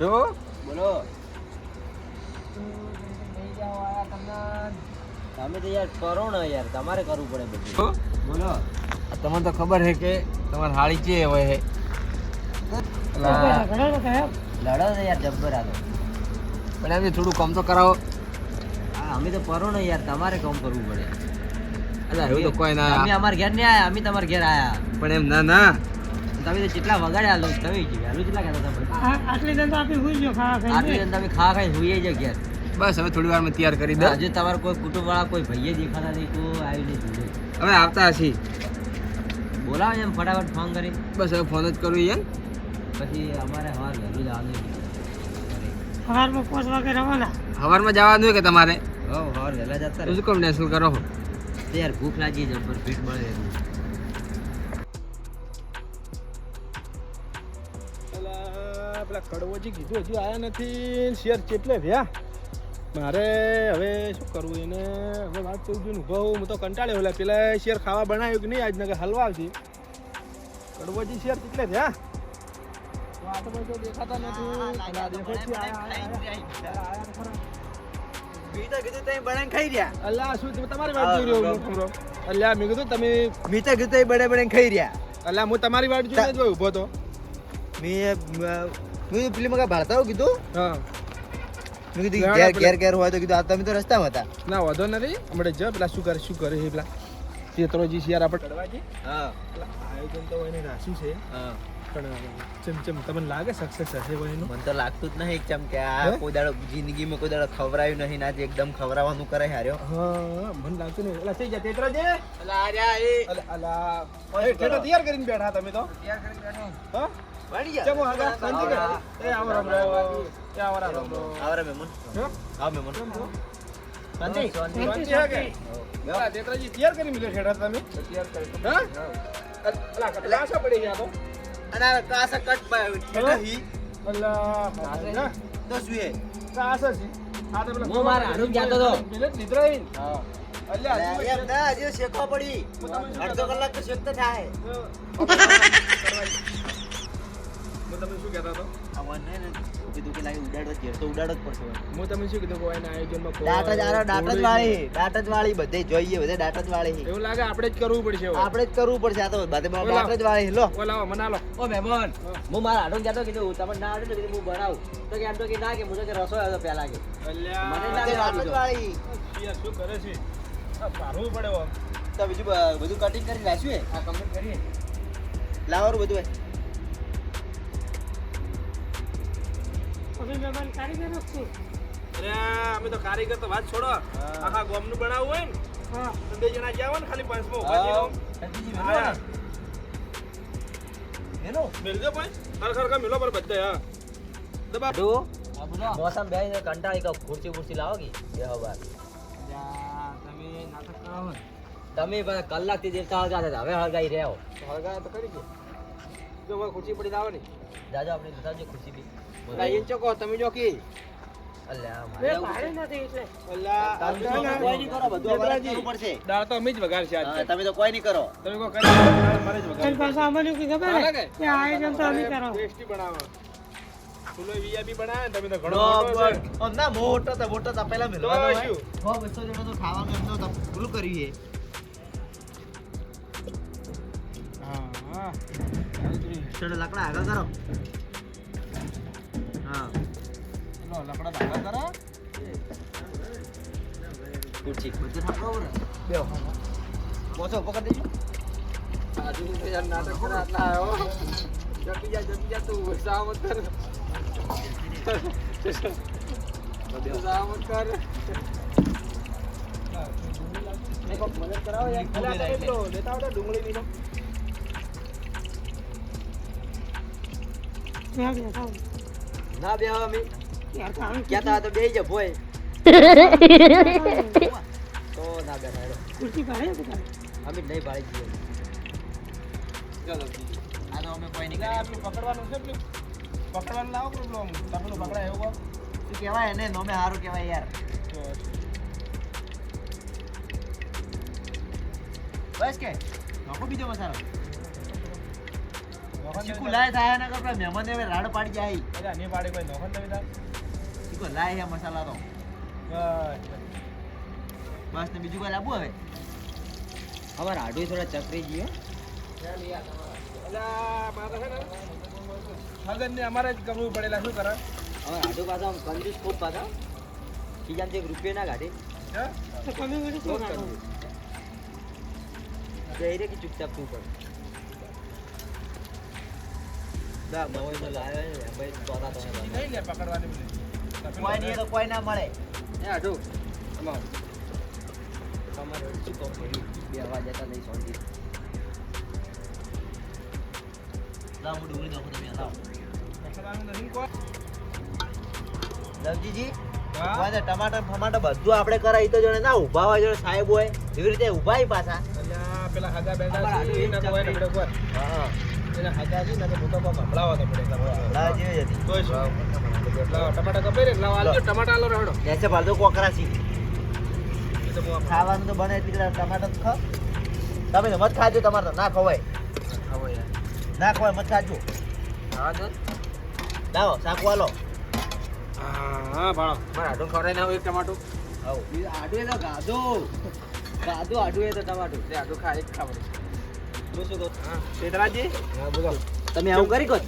લાડો બોલો. તમે તો યાર કરો ને યાર તમારે કરવું પડે બધું. બોલો. તમને તો ખબર છે કે તમારે હાળી છે હોય છે. લડો ને યાર જબ્બર આ પણ એમ થોડું કામ તો કરાવો. હા, અમે તો પરો ને યાર તમારે કામ કરવું પડે. અલા એવું તો કોઈ ના અમે અમારા ઘેર નહીં આયા અમે તમારા ઘેર આયા. પણ એમ ના ના. તમે તો કેટલા વગાડ્યા લો તમે વહેલું કેટલા કહેતા હતા આટલી દંડ આપી હુઈ ગયો ખાવા આટલી ખાઈને જણ તમે ખા ખાઈ હુઈએ જ ઘેર. બસ હવે થોડી વારમાં તૈયાર કરી દો. હજુ તમારા કોઈ કુટુંબ વાળા કોઈ ભાઈએ દેખાતા નહીં કોઈ આવી નહીં હવે આવતા હશી. બોલાવો એમ ફટાફટ ફોન કરી. બસ હવે ફોન જ કરું એમ. પછી અમારે હવાર વહેલું જવાનું સવારમાં પાંચ વાગે રવાના. હવારમાં જવાનું હોય કે તમારે? હવાર વહેલા જતા શું કોમ્બિનેશન કરો? તો યાર ભૂખ લાગી જબ્બર પીઠ મળે એટલું. પેલા કડવોજી કીધું હજુ આવ્યા નથી શેર ચેટલે થયા મારે હવે શું કરવું એને? હવે વાત કરું છું ભાવ હું તો કંટાળ્યો એટલે પેલા શેર ખાવા બનાવ્યું કે નહીં આજ નગર હલવા આવશે કડવોજી શેર કેટલે તો દેખાતા નથી. અલ્લા શું તમે તમારી વાત જોઈ રહ્યો અલ્યા મેં કીધું તમે મી તો કીધું બડે બડે ખાઈ રહ્યા. અલ્યા હું તમારી વાટ જોઈને જ ઊભો તો મી હું પેલી મગા ભારતા કીધું. હા. મેં કીધું ઘેર ઘેર ઘેર હોય તો કીધું આ તમે તો રસ્તામાં હતા. ના વાંધો નથી. હમણાં જ પેલા શું કરે શું કરે છે પેલા. ચેતરોજી શિયાર આપણે કડવાજી હા. આયોજન તો એને રાખ્યું છે. હા. પણ ચમ ચમ તમને લાગે સક્સેસ હશે કોઈ એનું? મને તો લાગતું જ નહીં ચમ કે આ કોઈ દાડો જિંદગીમાં કોઈ દાડો ખવરાયું નહીં ના એકદમ ખવરાવાનું કરે હાર્યો. હા મને લાગતું નહીં. ઓલા થઈ જાય તેતરાજી? અલા આર્યા એ. અલા અલા. તૈયાર કરીને બેઠા તમે તો. હા? ચમો આગળ શાંતિ કર. એ આવો રામ. રામ એ આવો રામ. રામ. આવરે મેમન હા? મેમન શાંતિ? શાંતિ. હે કે? ઓલા તેતરાજી તૈયાર કરી મિલે ઠેઠા તમે? તૈયાર કરી હા? અલા કટલા પડી ગયા તો. અને કાસા કટ બાય હી? અલા હા. તો કાસા છે. આ તો પેલા હું મારા હાડું કહેતો તો. પેલે જ લીધરા ઈન. અલ્યા હજુ એમ ના હજી શેકવા પડી. અડધો કલાક તો શેખતા થાય. હું તમને શું કહેતા હતા? વન કીધું કે લાગે ઉડાડો જ તો ઉડાડો જ પડશે હું તમને શું કીધું કે એના આયોજનમાં દાંત જ આરો દાંત જ વાળી દાંત જ વાળી બધે જોઈએ બધે દાંત જ વાળી. એવું લાગે આપણે જ કરવું પડશે આપણે જ કરવું પડશે આ તો બધે. દાંત જ વાળી લો. ઓ લાવો મના લો ઓ મહેમાન હું. મારા આડો કહેતો કીધું તમને ના આવડે તો કીધું હું બનાવું. તો કે એમ તો કે ના કે હું તો કે રસોઈ હતો પહેલા કે. મને લાગે ના જ વાળી. શું કરે છે? આ પડે. તો બીજું બધું કટિંગ કરી એ આ કમ્પ્લીટ કરીએ. લાવવાનું બધું હે અમે મહેમાન કારીગર જ છું. અલ્યા, અમે તો કારીગર તો વાત છોડો. આખા ગોમનું બનાવવું હોય ને હા. તો બે જણા જ્યાં હોય ને ખાલી પાંચમો ઊભા મેલજો ભાઈ. ખરેખર મેલો પર બધે હા. દબા મોસમ બે કંટાળી કહું ખુરશી ખુરશી લાવો કે? બે હવાર તમે નાટક કરો તમે બધા કલાકથી દેવતા હળગાતા હવે હળગાઈ રહ્યો. હળગા તો કરી છે જો ખુરશી પડી લાવો ને. દાદા આપણે બતાવજો ખુરશી બી. લાઈન ચોકો તમે જો કી? અલ્યા બે મારે આવું ભાડે નથી એટલે. અલ્યા તમે તો કોઈ નહીં કરો બધું અમારે જ કરવું પડશે. દાળ તો અમે જ વઘારશે આજ હા, તમે તો કોઈ નહીં કરો. તમે કોઈ કરી દાળ મારે જ અને વઘારશે પાછા અમને શું ખબર હા, હે? લાગે? કે આયોજન તો અમે કરો. ટેસ્ટી બનાવો. ફૂલો વીઆઈપી બનાવે ને તમે તો ઘણો નો, મોટો છે. પણ- આમ ના મોટો તો મોટો તો પહેલા તો મેળવાનો હોય. શું? સો બસો જણો તો ખાવાનું એમનો તો પૂરું કર્યું છે હા હા. ચલો લાકડા આગળ કરો. હા. લો, લકડા ધાગા કરો. ખુરશી બધું થાપડો ઉપર બેહો. પોચો પકડ દેજો. આજુ તો યાર નાટક કરે આટલા આવ્યો જતી જા જતી જા તું સાવત કર. સાવત કર. મદદ કરાવો યાર. લેતા આવડે ડુંગળી ની તો. ત્યાં બેઠા હોય. ના બે હવે અમે કેતા તો બે જ ભોય. તો ના બે ભાઈ ખુરશી પાડે છે અમે નહીં પાડી દઈએ ચાલો આ તો અમે કોઈ નહીં આપણે પકડવાનું છે પકડવાનું લાવો પ્રોબ્લેમ તમને પકડાય એવું. શું કહેવાય એને નોમે સારું કહેવાય યાર. બસ કે. નાખો બીજો મસાલો શીખું લાય થાય ના કપડા હવે રાડ પાડી જાય. પાડે કોઈ નોખન તમે તાર લાય હે મસાલા તો. બસ ને બીજું કોઈ લાવવું હવે? અમારા આડું થોડા ચકરી ગયો મગન ને અમારે જ કરવું પડેલા શું કરે? હવે આડું પાછા આમ કંજૂસ ખૂબ પાછા. બીજાને એક રૂપિયા ના કાઢે. હે? શું રાખો? જઈ રે કે ચૂપચાપ તું કર દા મવાઈ માં લાયો ને ભાઈ તોતા તો ઈ નહીં લે પકડવાની મને. કોઈ ના મળે. બે અવાજ નહીં સોંધી લાવ ડુંગળી તમે લાવ. લવજીજી ટમાટર ફમાટર બધું આપણે કરાય ઈ તો જોડે ના ઊભા હોય જોડે સાહેબ હોય એવી રીતે ઊભા પાછા. પેલા હાગા બેઠા છે, આડું ના તો હોય ને એક આપણે કોઈ. હા. એના હાગા છે ને તો મોટો કોક તો પડે. લાવ જેવી હતી. શું? ટમાટા કપાઈ રે, લાવો, આલજો, ટમાટા આલો રેડો. જૈસે ભાલતો કોકરા આપણે ખાવાનું તો બને એટલે ટમાટા ખ. તો તમે તો મત ખાજો તમારે તો ના ખવાય. ના ખવાય મત ખાજો. લાવો શાક વાલો હા, હા, ભાણો. મારા આડું ખવડાય ના એક ટમાટું. આવો. આડું એ તો ગાધો. ગાધો આડું એ તો ટમાટું તે આટલું ખાઈ ખાવાનું હું શું કહું? હા, શેતરાજી? હા, બોલો. તમે આવું કરી કો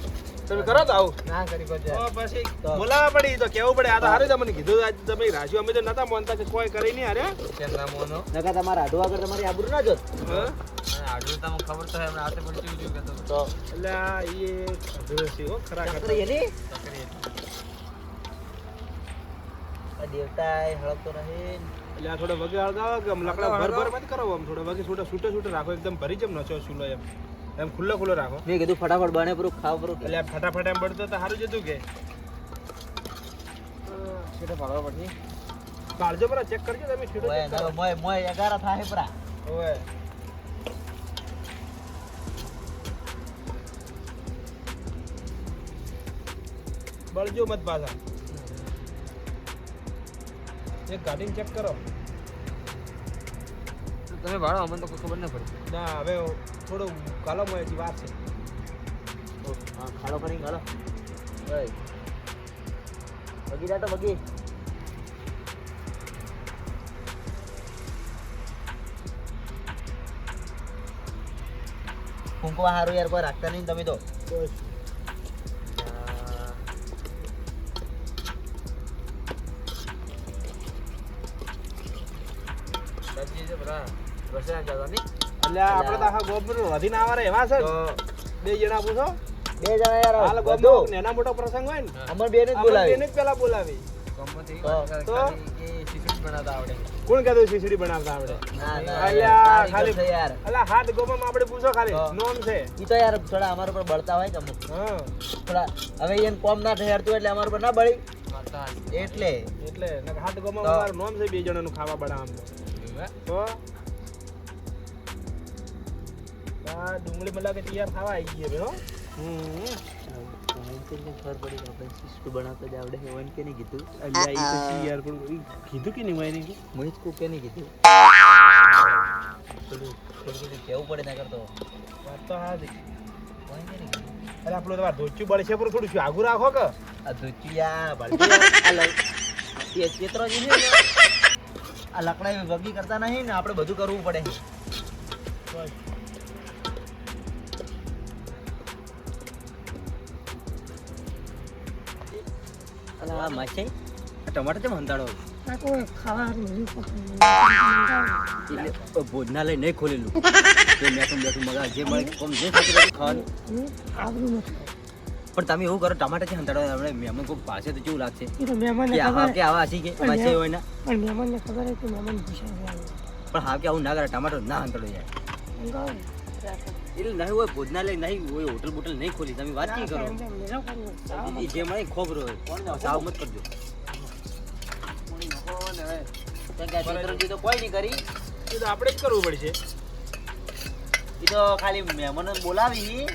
તમે કરો તો આવું. ના કરી કો તો પછી બોલાવા પડી તો કેવું પડે? આ તો હારે તમને કીધું આજ તમે રાખ્યું અમે તો નતા માનતા કે કોઈ કરી નહીં અરે કેમના મોનો? નકા તમારા આડું આગળ તમારી આબરૂ ના જોત. હા? આટલું તમને ખબર તો હે હમણાં હાથે પડતી જોયું કે તો એટલે આ એ એક હો ખરા ચકરી એની? દેવતા એ હળગતો રહે એટલે આ થોડો વગે હળગાવો કે આમ લાકડા ભર ભર મત કરો આમ થોડો વગે છૂટા છૂટા છૂટા રાખો એકદમ ભરી જેમ નચો ચૂલો એમ. એમ ખુલ્લો ખુલ્લો રાખો. મેં કીધું ફટાફટ બને પૂરું ખાવ પૂરું. એટલે આ ફટાફટ એમ બળતો તો સારું જતું કે. સીધો પાડવા પડશે. કાળજો પર ચેક કરજો તમે ઓય કરો. મોય મોય એગારા થાય પરા ઓય. બળજો મત પાછા. એક ગાડીને ચેક કરો. તમે ભાડો અમને તો કોઈ ખબર ના પડી. ના હવે થોડો કાલો મળે હજી વાર છે. હા ખાડો કરી ખાડો બગી જા તો બગી. ફૂંકવા હારું યાર કોઈ રાખતા નહીં તમે તો. તો એટલે આપણે તો આખા ગોબર વધીને આવા રે એવા છે બે જણા પૂછો. બે જણા યાર હાલ બધું. ગોબર મોટો પ્રસંગ હોય ને અમર બેન જ બોલાવી. બેને જ પેલા બોલાવી. તો- ખાલી તો? કે શીશી જ બનાવતા આવડે. કોણ કહેતું ખીચડી બનાવતા આપણે ના ના અલ્યા, કારીગર ખાલી- યાર. અલા હાથ ગોમાં આપણે પૂછો ખાલી નોમ છે. ઈ તો યાર થોડા અમારા ઉપર બળતા હોય કે અમુક હા. થોડા હવે એને કોમ ના ઠેરતું એટલે અમારા ઉપર ના બળી. એટલે. એટલે હાથ ગોમાં. નોમ છે બે જણાનું ખાવા બનાવવાનું. તો આ ડુંગળી મતલબ કે તૈયાર થવા આવી ગઈ હવે હો હમ ખબર પડી કે આપણે શિષ્ટ બનાવતા જ આવડે એવન કે નહીં કીધું અલ્યા ઈ તો છી યાર પણ ઈ કીધું કે નહીં હોય નહીં મોહિત કો કે નહીં કીધું થોડું થોડું થોડું કેવું પડે ના કરતો વાત તો હા જ મોહિત કે નહીં કીધું અરે આપણું તમારે ધોચ્યું બળશે પણ થોડું શું આગું રાખો કે આ ધોતિયા ભલતી આ લઈ એ ચેતરો જે છે ને આ લકડા વગી કરતા નહીં ને આપણે બધું કરવું પડે. અલા આ માછે ટમાટર કેમ હંતાડો ભોજનાલય નહીં ખોલેલું. બેઠું મગા જે મળે કોમ જે ખાવાનું. પણ તમે એવું કરો ટમાટા છે હંતાડો આપણે મહેમાન કોઈ પાસે તો કેવું લાગશે? મહેમાન કે આવા કે આવા હસી કે પાસે હોય ના પણ મહેમાનને ખબર હતી મહેમાન ભૂષણ છે. પણ હા કે આવું ના કરે ટમાટર ના હંતાડો યાર. ને? એટલે નહીં હોય ભોજનાલય નહીં હોય હોટલ બોટલ નહીં ખોલી. તમે વાત નહીં કરો? જે મળે ખોબરો હોય. સાવ મત કરજો. કે કોઈ નહીં કરી એ તો આપણે જ કરવું પડશે. એ તો ખાલી મહેમાનો બોલાવી.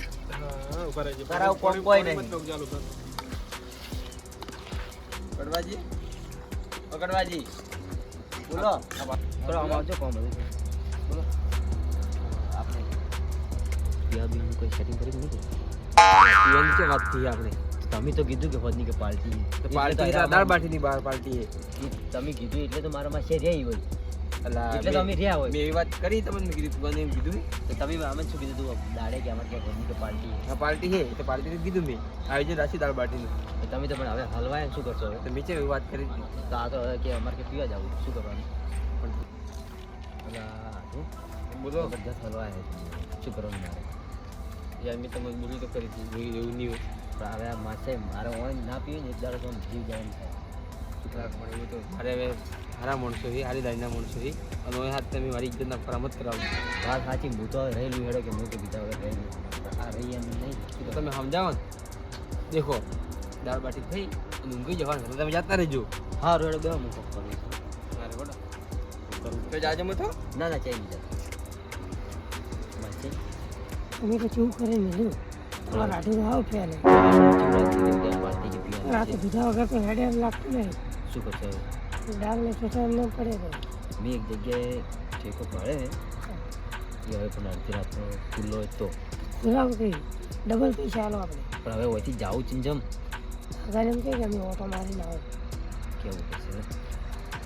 તારા કોમ કોઈ નહીં. મત નાખજો, ચાલુ કર. કડવાજી પકડવાજી બોલો. થોડો આમ આવજો કોમ બોલો. આપણે યા બી કોઈ સેટિંગ કરી નહીં? પીવાની છે વાત થઈ આપણે? તમે તો કીધું કે હોદની કે પાર્ટી તો પાર્ટી દાળ બાટીની બહાર પાર્ટી છે તમે કીધું એટલે તો મારા માં છે રહી હોય. એટલે તમે રહ્યા હોય. મેં એવી વાત કરી તમને કીધું તું એમ કીધું તો તમે આમ શું કીધું તું દાડે કે અમારે ક્યાં કે પાર્ટી પાર્ટી છે તો પાર્ટી કીધું મેં. આયોજન રાશી દાળ બાટીનું. તો તમે તો પણ હવે હલવાય શું કરશો હવે? તો મેં છે એવી વાત કરી તો આ તો હવે કે અમારે કે પીવા જવું શું કરવાનું? બોલો. બધા હલવાય શું કરવાનું મારે? યાર મેં તમને બોલી તો કરી હતી એવું નહીં હોય. પણ હવે આ માસે મારે ઓન ના પીવે ને એક દાડો તો આમ જાય જવાનું થાય. કેટલાક એવું તો મારે હવે સારા માણસો છે આરી દાળના માણસો છે. અને હવે હાથ તમે મારી ઇજ્જતના ફરામત કરાવો. વાત સાચી હું તો રહેલું હેડો કે હું તો બીજા વગર રહેલું. આ રહી એમ નહીં. તો તમે સમજાવો ને. દેખો દાળ બાટી થઈ અને ઊંઘી જવાનું એટલે તમે જતા રહેજો. હા રેડો બે હું કરું અરે બોલો તો જાજો મત ના ના ચાઈ બીજા માસે તમે તો ચૂપ કરીને મેળ્યું તમારે આઠું તો આવ ફેલે પાર્ટી રાતે બીજા વગર તો હેડે એમ લાગતું નહીં. શું કરશો દાળ ચોથા ન પડે તો મેં એક જગ્યાએ ઠેકો પડે એ હવે પણ અડધી રાતનો ખુલ્લો હોય તો. ખુલાવ કઈ? ડબલ પૈસા આલો આપણે. પણ હવે ઓયથી જાવું ચિંજમ અગર એમ કે અમે ઓટો મારીને આવો. કેવું પડશે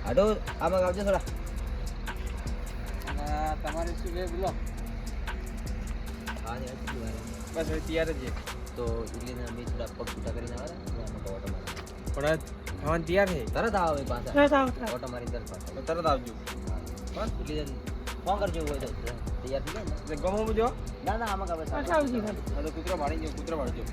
આડો આમાં આવજો થોડા. તમારે શું છે? બોલો. બસ હવે તૈયાર જ છે. તો એટલે અમે થોડા પગ છૂટા કરીને આવે ને આમાં તો ઓટો મારે પણ હવે તૈયાર છે. તરત આવો એ પાછા. તરત આવો ઓટો મારી તરત પાછા. તરત આવજો. બસ એટલે ફોન કરજો હોય તો. તૈયાર થઈ જાય ને? એટલે ગમો જો. ના ના આમાં કાબે પાછા આવજી. તો કૂતરો પાડી ગયો કૂતરો પાડજો